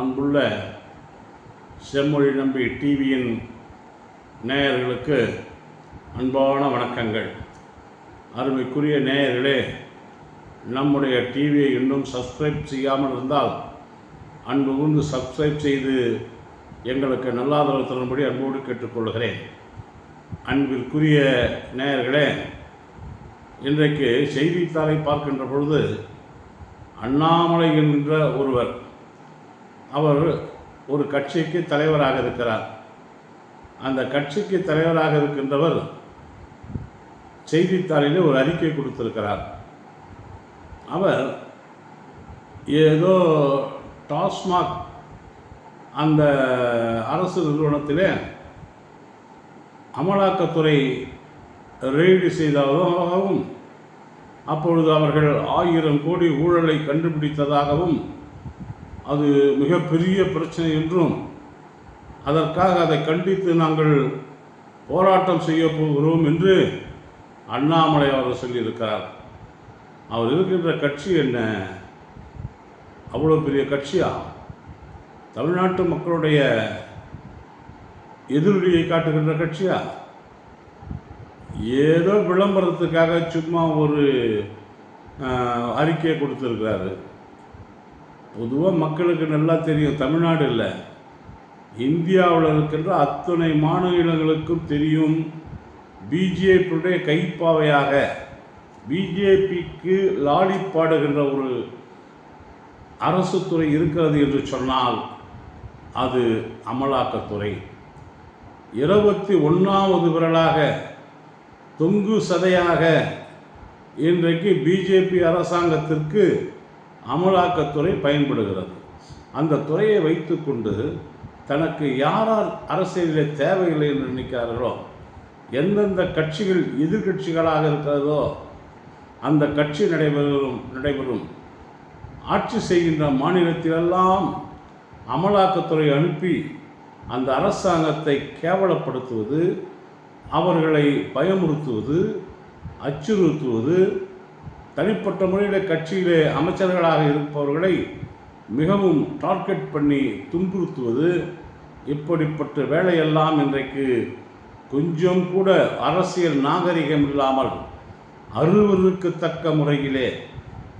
அன்புள்ள செம்மொழி நம்பி டிவியின் நேயர்களுக்கு அன்பான வணக்கங்கள். அருமைக்குரிய நேயர்களே நம்முடைய டிவியை இன்னும் சப்ஸ்கிரைப் செய்யாமல் இருந்தால் அன்பு கூர்ந்து சப்ஸ்கிரைப் செய்து எங்களுக்கு நல்லாதரவு தரும்படி அன்போடு கேட்டுக்கொள்கிறேன். அன்பிற்குரிய நேயர்களே இன்றைக்கு செய்தித்தாளை பார்க்கின்ற பொழுது அண்ணாமலை என்கின்ற ஒருவர் அவர் ஒரு கட்சிக்கு தலைவராக இருக்கிறார். அந்த கட்சிக்கு தலைவராக இருக்கின்றவர் செய்தித்தாளிலே ஒரு அறிக்கை கொடுத்திருக்கிறார். அவர் ஏதோ டாஸ்மாக் அந்த அரசு நிறுவனத்திலே அமலாக்கத்துறை ரெய்டு செய்ததாகவும் அப்பொழுது அவர்கள் ஆயிரம் கோடி ஊழலை கண்டுபிடித்ததாகவும் அது மிகப்பெரிய பிரச்சனை என்றும் அதற்காக அதை கண்டித்து நாங்கள் போராட்டம் செய்ய போகிறோம் என்று அண்ணாமலை அவர் சொல்லியிருக்கிறார். அவர் இருக்கின்ற கட்சி என்ன? அவ்வளோ பெரிய கட்சியா? தமிழ்நாட்டு மக்களுடைய எதிரொலியை காட்டுகின்ற கட்சியா? ஏதோ விளம்பரத்துக்காக சும்மா ஒரு அறிக்கையை கொடுத்துருக்கிறாரு. பொதுவாக மக்களுக்கு நல்லா தெரியும். தமிழ்நாடு இல்லை இந்தியாவில் இருக்கின்ற அத்தனை மாநிலங்களுக்கும் தெரியும். பிஜேபியுடைய கைப்பாவையாக பிஜேபிக்கு லாலி பாடுகின்ற ஒரு அரசு துறை இருக்கிறது என்று சொன்னால் அது அமலாக்கத்துறை. இருபத்தி ஒன்றாவது விரலாக தொங்கு சதையாக இன்றைக்கு பிஜேபி அரசாங்கத்திற்கு அமலாக்கத்துறை பயன்படுகிறது. அந்த துறையை வைத்துக்கொண்டு தனக்கு யாரார் அரசியலில் தேவையில்லை என்று நினைக்கிறார்களோ எந்தெந்த கட்சிகள் எதிர்க்கட்சிகளாக இருக்கிறதோ அந்த கட்சி நடைபெறும் நடைபெறும். ஆட்சி செய்கின்ற மாநிலத்திலெல்லாம் அமலாக்கத்துறை அனுப்பி அந்த அரசாங்கத்தை கேவலப்படுத்துவது அவர்களை பயமுறுத்துவது அச்சுறுத்துவது தனிப்பட்ட முறையில் கட்சியிலே அமைச்சர்களாக இருப்பவர்களை மிகவும் டார்கெட் பண்ணி துன்புறுத்துவது இப்படிப்பட்ட வேலையெல்லாம் இன்றைக்கு கொஞ்சம் கூட அரசியல் நாகரிகம் இல்லாமல் அருவருக்கத்தக்க முறையிலே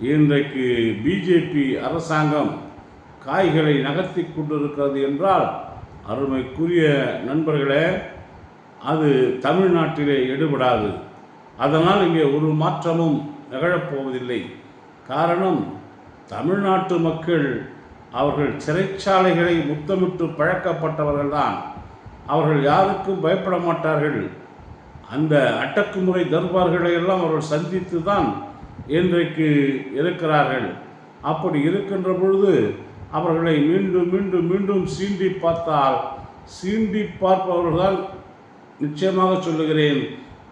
இன்றைக்கு பிஜேபி அரசாங்கம் காய்களை நகர்த்தி கொண்டிருக்கிறது என்றால் அருமைக்குரிய நண்பர்களே அது தமிழ்நாட்டிலே எடுபடாது. அதனால் இங்கே ஒரு மாற்றமும் நிகழப்போவதில்லை. காரணம் தமிழ்நாட்டு மக்கள் அவர்கள் சிறைச்சாலைகளை முத்தமிட்டு பழக்கப்பட்டவர்கள்தான். அவர்கள் யாருக்கும் பயப்பட மாட்டார்கள். அந்த அட்டக்குமுறை தர்பார்களை எல்லாம் அவர்கள் சந்தித்து தான் இன்றைக்கு இருக்கிறார்கள். அப்படி இருக்கின்ற பொழுது அவர்களை மீண்டும் மீண்டும் மீண்டும் சீண்டி பார்த்தால் சீண்டி பார்ப்பவர்கள்தான் நிச்சயமாக சொல்லுகிறேன்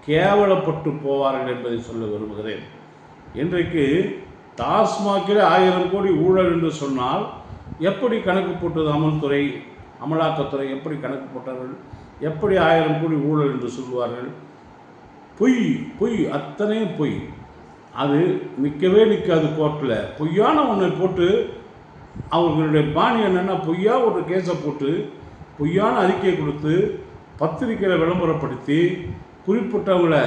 கேவலப்பட்டு போவார்கள் என்பதை சொல்ல விரும்புகிறேன். இன்றைக்கு டாஸ்மாகில் ஆயிரம் கோடி ஊழல் என்று சொன்னால் எப்படி கணக்கு போட்டது அமல்துறை அமலாக்கத்துறை எப்படி கணக்கு போட்டார்கள்? எப்படி ஆயிரம் கோடி ஊழல் என்று சொல்லுவார்கள்? பொய் பொய் அத்தனையும் பொய். அது நிற்கவே நிற்காது கோர்ட்டில். பொய்யான ஒன்றை போட்டு அவர்களுடைய பாணி என்னென்னா பொய்யா ஒரு கேஸை போட்டு பொய்யான அறிக்கையை கொடுத்து பத்திரிக்கையில் விளம்பரப்படுத்தி குறிப்பிட்டவங்களை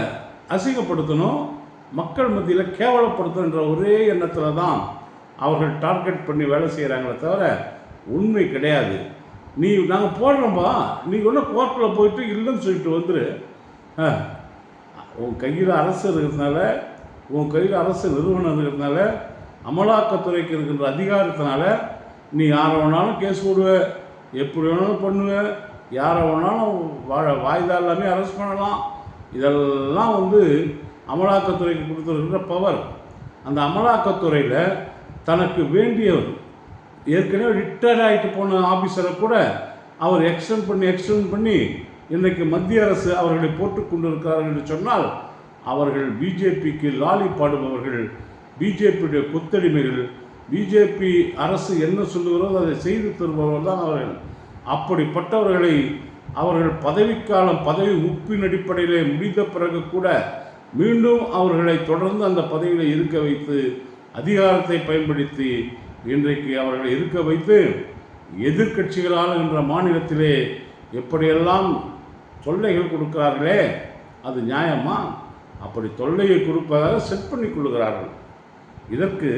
அசிங்கப்படுத்தணும் மக்கள் மத்தியில் கேவலப்படுத்துன்ற ஒரே எண்ணத்தில் தான் அவர்கள் டார்கெட் பண்ணி வேலை செய்கிறாங்களே தவிர உண்மை கிடையாது. நீ நாங்கள் போடுறோம்பா. நீ ஒன்றும் கோர்ட்டில் போயிட்டு இல்லைன்னு சொல்லிட்டு வந்துரு. உன் கையில் அரசு இருக்கிறதுனால உன் கையில் அரசு நிறுவனம் இருக்கிறதுனால அமலாக்கத்துறைக்கு இருக்கின்ற அதிகாரத்தினால நீ யாரை வேணாலும் கேஸ் போடுவ. எப்படி வேணாலும் பண்ணுவ. யாரை வேணாலும் வாழ வாய்தா எல்லாமே அரெஸ்ட் பண்ணலாம். இதெல்லாம் வந்து அமலாக்கத்துறைக்கு கொடுத்துருக்கிற பவர் அந்த அமலாக்கத்துறையில் தனக்கு வேண்டியவர். ஏற்கனவே ரிட்டையர்ட் ஆகிட்டு போன ஆஃபீஸரை கூட அவர் எக்ஸ்டெண்ட் பண்ணி எக்ஸ்டெண்ட் பண்ணி இன்றைக்கு மத்திய அரசு அவர்களை போட்டுக் கொண்டிருக்கிறார்கள் என்று சொன்னால் அவர்கள் பிஜேபிக்கு லாலி பாடுபவர்கள். பிஜேபியுடைய கொத்தடிமைகள் பிஜேபி அரசு என்ன சொல்லுகிறதோ அதை செய்து தருபவர்கள் தான் அவர்கள். அப்படிப்பட்டவர்களை அவர்கள் பதவிக்காலம் பதவி உப்பின் அடிப்படையிலே முடிந்த பிறகு கூட மீண்டும் அவர்களை தொடர்ந்து அந்த பதவியில் இருக்க வைத்து அதிகாரத்தை பயன்படுத்தி இன்றைக்கு அவர்களை இருக்க வைத்து எதிர்கட்சிகளால் என்ற மாநிலத்திலே எப்படியெல்லாம் தொல்லைகள் கொடுக்கிறார்களே அது நியாயமா? அப்படி தொல்லையை கொடுப்பதாக செட் பண்ணி கொள்கிறார்கள். இதற்கு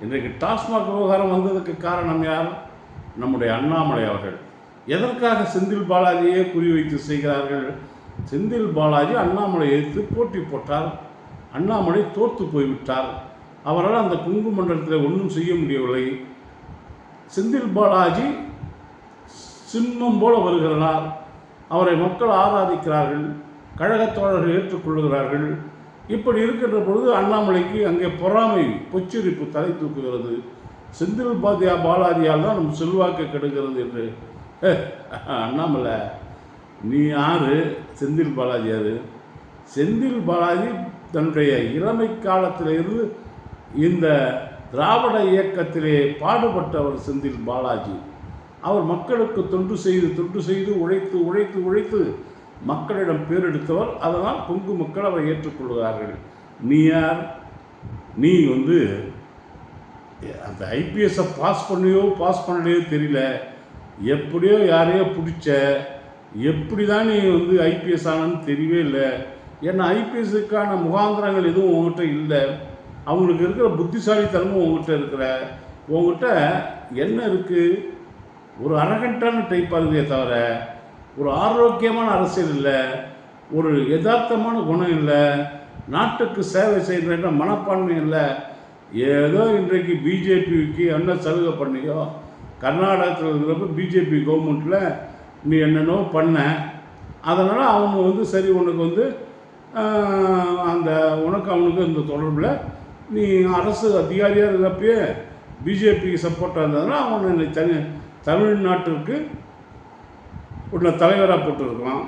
இன்றைக்கு டாஸ்மாக் விவகாரம் வந்ததுக்கு காரணம் யார்? நம்முடைய அண்ணாமலை அவர்கள். எதற்காக செந்தில் பாலாஜியே குறிவைத்து செய்கிறார்கள்? செந்தில் பாலாஜி அண்ணாமலை எதிர்த்து போட்டி போட்டார். அண்ணாமலை தோற்று போய்விட்டார். அவரால் அந்த குங்கு மண்டலத்தில் ஒன்றும் செய்ய முடியவில்லை. செந்தில் பாலாஜி சிம்மம் போல வருகிறார். அவரை மக்கள் ஆராதிக்கிறார்கள் கழகத் தோழர்கள் ஏற்றுக்கொள்கிறார்கள். இப்படி இருக்கின்ற பொழுது அண்ணாமலைக்கு அங்கே பொறாமை பொச்சரிப்பு தலை தூக்குகிறது. செந்தில் பாத்தியா பாலாஜியால் தான் நம் செல்வாக்கு கெடுகிறது என்று. அண்ணாமலை. நீ யாரு? செந்தில் பாலாஜி யாரு? செந்தில் பாலாஜி தன்னுடைய இளமை காலத்திலிருந்து இந்த திராவிட இயக்கத்திலே பாடுபட்டவர் செந்தில் பாலாஜி. அவர் மக்களுக்கு தொண்டு செய்து தொண்டு செய்து உழைத்து உழைத்து உழைத்து மக்களிடம் பேரெடுத்தவர். அதனால் கொங்கு மக்கள் அவரை ஏற்றுக்கொள்கிறார்கள். நீ யார்? நீ வந்து அந்த ஐபிஎஸ்ஸை பாஸ் பண்ணியோ பாஸ் பண்ணலையோ தெரியல. எப்படியோ யாரையோ பிடிச்ச எப்படி தான் நீ வந்து ஐபிஎஸ் ஆனன்னு தெரியவே இல்லை. ஏன்னா ஐபிஎஸ்ஸுக்கான முகாந்திரங்கள் எதுவும் உங்ககிட்ட இல்லை. அவங்களுக்கு இருக்கிற புத்திசாலித்தனமும் உங்ககிட்ட இருக்கிற. உங்ககிட்ட என்ன இருக்குது ஒரு அரகண்டான டைப்பாக இருக்குதே தவிர ஒரு ஆரோக்கியமான அரசியல் இல்லை. ஒரு யதார்த்தமான குணம் இல்லை. நாட்டுக்கு சேவை செய்கிற மனப்பான்மை இல்லை. ஏதோ இன்றைக்கு பிஜேபிக்கு என்ன சலுகை பண்ணியோ கர்நாடகத்தில் இருக்கிறப்ப பிஜேபி கவர்மெண்ட்டில் நீ என்னென்னோ பண்ண. அதனால் அவங்க வந்து சரி உனக்கு வந்து அந்த உனக்கு அவனுக்கு இந்த தொடர்பில் நீ அரசு அதிகாரியாக இருந்தப்பயே பிஜேபிக்கு சப்போர்ட்டாக இருந்ததுன்னா அவன் என்னை தனி தமிழ்நாட்டிற்கு உன்னை தலைவராக போட்டுருக்கலாம்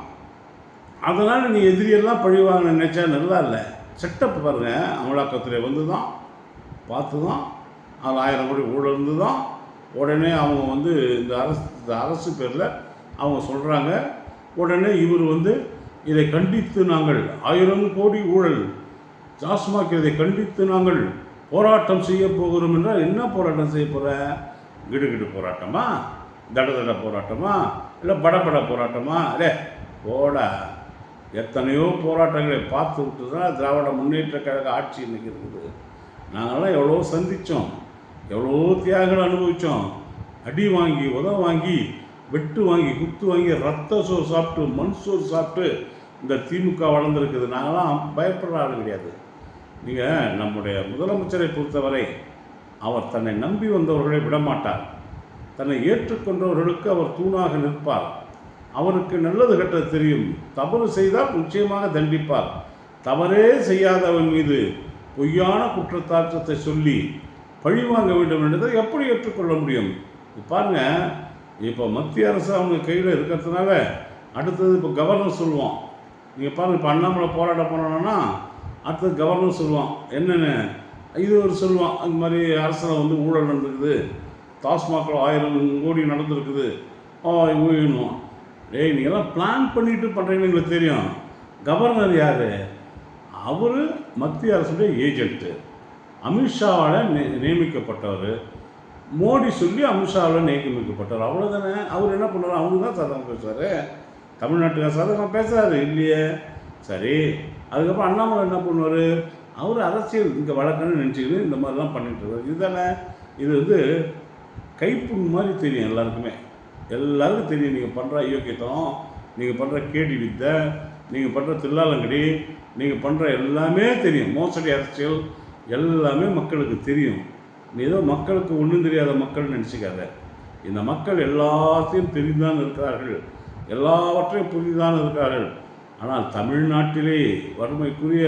அதனால் நீ எதிரியெல்லாம் பழிவாங்க நினைச்சா நல்லா இல்லை. செட்டப் பாருங்கள் அமலாக்கத்துறை வந்து தான் பார்த்து தான் அது ஆயிரம் கோடி ஊழல் இருந்து தான் உடனே அவங்க வந்து இந்த அரசு இந்த அரசு பேரில் அவங்க சொல்கிறாங்க உடனே இவர் வந்து இதை கண்டித்து நாங்கள் ஆயிரம் கோடி ஊழல் ஜாஸ்மாக் இதை கண்டித்து நாங்கள் போராட்டம் செய்ய போகிறோம் என்றால் என்ன போராட்டம் செய்ய போகிற கிடுகிடு போராட்டமா? தட தட போராட்டமா? இல்லை படபட போராட்டமா? அடே போடா. எத்தனையோ போராட்டங்களை பார்த்து விட்டு தான் திராவிட முன்னேற்ற கழக ஆட்சி இன்னைக்கு இருக்குது. நாங்களாம் எவ்வளோ சந்தித்தோம் எவ்வளோ தியாகங்கள் அனுபவித்தோம் அடி வாங்கி உதவ வாங்கி வெட்டு வாங்கி குத்து வாங்கி ரத்த சோறு சாப்பிட்டு மண் சோறு சாப்பிட்டு இந்த திமுக வளர்ந்துருக்குது. நாங்களாம் பயப்படுற ஆள் கிடையாது. நீங்கள் நம்முடைய முதலமைச்சரை பொறுத்தவரை அவர் தன்னை நம்பி வந்தவர்களை விடமாட்டார். தன்னை ஏற்றுக்கொண்டவர்களுக்கு அவர் தூணாக நிற்பார். அவருக்கு நல்லது கெட்டது தெரியும். தவறு செய்தால் நிச்சயமாக தண்டிப்பார். தவறே செய்யாதவன் மீது பொய்யான குற்றத்தாற்றத்தை சொல்லி பழி வாங்க வேண்டும் என்றதை எப்படி ஏற்றுக்கொள்ள முடியும்? பாருங்கள் இப்போ மத்திய அரசு அவங்க கையில் இருக்கிறதுனால அடுத்தது இப்போ கவர்னர் சொல்லுவோம் நீங்கள் பாருங்கள் இப்போ அண்ணாமலை போராட போனோன்னா அடுத்தது கவர்னர் சொல்லுவான். என்னென்னு? இது ஒரு சொல்லுவான். அந்த மாதிரி அரசில் வந்து ஊழல் நடந்துருக்குது டாஸ்மாகில் ஆயிரம் கோடி நடந்திருக்குது. ஆ டேய் நீங்கள்லாம் பிளான் பண்ணிட்டு பண்ணுறீங்கன்னு எங்களுக்கு தெரியும். கவர்னர் யார்? அவர் மத்திய அரசுடைய ஏஜென்ட்டு அமித்ஷாவால் நி நியமிக்கப்பட்டவர். மோடி சொல்லி அமித்ஷாவில் நியமிக்கப்பட்டார் அவ்வளோதானே அவர் என்ன பண்ணுறாரு அவங்க தான் சாதகம் பேசுவார். தமிழ்நாட்டுக்கு சாதகம் பேசுகிறாரு இல்லையே? சரி. அதுக்கப்புறம் அண்ணாமலை என்ன பண்ணுவார்? அவர் அரசியல் இங்கே வழக்கன்னு நினச்சிக்கிது இந்த மாதிரிலாம் பண்ணிட்டு இருக்காரு. இதுதானே? இது வந்து கைப்புண் மாதிரி தெரியும் எல்லாருக்குமே. எல்லாருக்கும் தெரியும். நீங்கள் பண்ணுற அயோக்கியத்தம் நீங்கள் பண்ணுற கேடி வித்தை நீங்கள் பண்ணுற தில்லாலங்கடி நீங்கள் பண்ணுற எல்லாமே தெரியும். மோசடி அரசியல் எல்லாமே மக்களுக்கு தெரியும். நீ ஏதோ மக்களுக்கு ஒன்றும் தெரியாத மக்கள் நினச்சிக்காத. இந்த மக்கள் எல்லாத்தையும் தெரிந்துதான் இருக்கிறார்கள். எல்லாவற்றையும் புரிந்துதான் இருக்கிறார்கள். ஆனால் தமிழ்நாட்டிலே வறுமைக்குரிய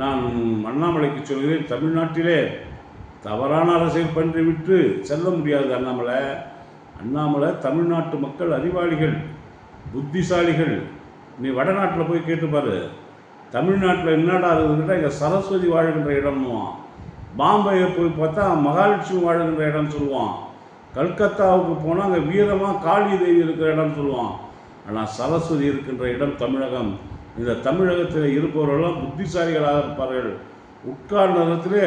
நான் அண்ணாமலைக்கு சொல்கிறேன் தமிழ்நாட்டிலே தவறான அரசியல் பண்ணி விட்டு செல்ல முடியாது அண்ணாமலை. அண்ணாமலை தமிழ்நாட்டு மக்கள் அறிவாளிகள் புத்திசாலிகள். நீ வடநாட்டில் போய் கேட்டுப்பாரு. தமிழ்நாட்டில் என்னடா இருக்குதுன்னா இங்கே சரஸ்வதி வாழ்கின்ற இடம்னுவான். பாம்பையை போய் பார்த்தா மகாலட்சுமி வாழ்கின்ற இடம் சொல்லுவான். கல்கத்தாவுக்கு போனால் அங்கே வீரமாக காளி தேவி இருக்கிற இடம் சொல்லுவான். ஆனால் சரஸ்வதி இருக்கின்ற இடம் தமிழகம். இந்த தமிழகத்தில் இருப்பவர்களெல்லாம் புத்திசாலிகளாக இருப்பார்கள். உட்கார்ந்த இடத்திலே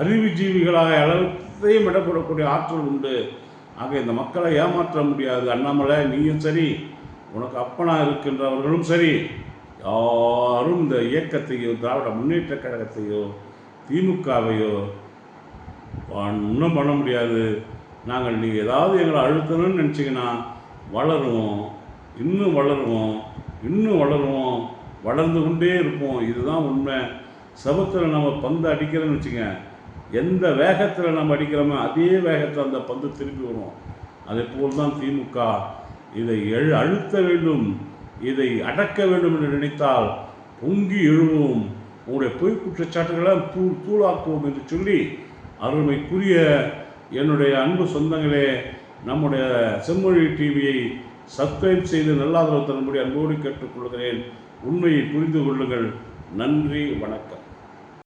அறிவுஜீவிகளாக அளவுத்தையும் இடப்படக்கூடிய ஆற்றல் உண்டு. ஆக இந்த மக்களை ஏமாற்ற முடியாது. அண்ணாமலை நீயும் சரி உனக்கு அப்பனா இருக்கின்றவர்களும் சரி. யாரும் இந்த இயக்கத்தையோ திராவிட முன்னேற்ற கழகத்தையோ திமுகவையோ ஒன்றும் பண்ண முடியாது. நாங்கள் நீங்கள் ஏதாவது எங்களை அழுத்தணும்னு நினச்சிங்கன்னா வளருவோம். இன்னும் வளருவோம். இன்னும் வளருவோம். வளர்ந்து கொண்டே இருப்போம். இதுதான் உண்மை. சபத்தில் நம்ம பந்து அடிக்கிறோன்னு வச்சுங்க எந்த வேகத்தில் நம்ம அடிக்கிறோமோ அதே வேகத்தில் அந்த பந்து திருப்பி வரும். அதே போல் தான் திமுக. இதை எழு அழுத்த வேண்டும். இதை அடக்க வேண்டும் என்று நினைத்தால் பொங்கி எழுவோம். உங்களுடைய பொய் குற்றச்சாட்டுகளை தூள் தூளாக்குவோம் என்று சொல்லி அருமைக்குரிய என்னுடைய அன்பு சொந்தங்களே நம்முடைய செம்மொழி டிவியை சப்ஸ்கிரைப் செய்து நல்லாதரவு தரும்படி அன்போடு கேட்டுக்கொள்கிறேன். உண்மையை புரிந்து கொள்ளுங்கள். நன்றி வணக்கம்.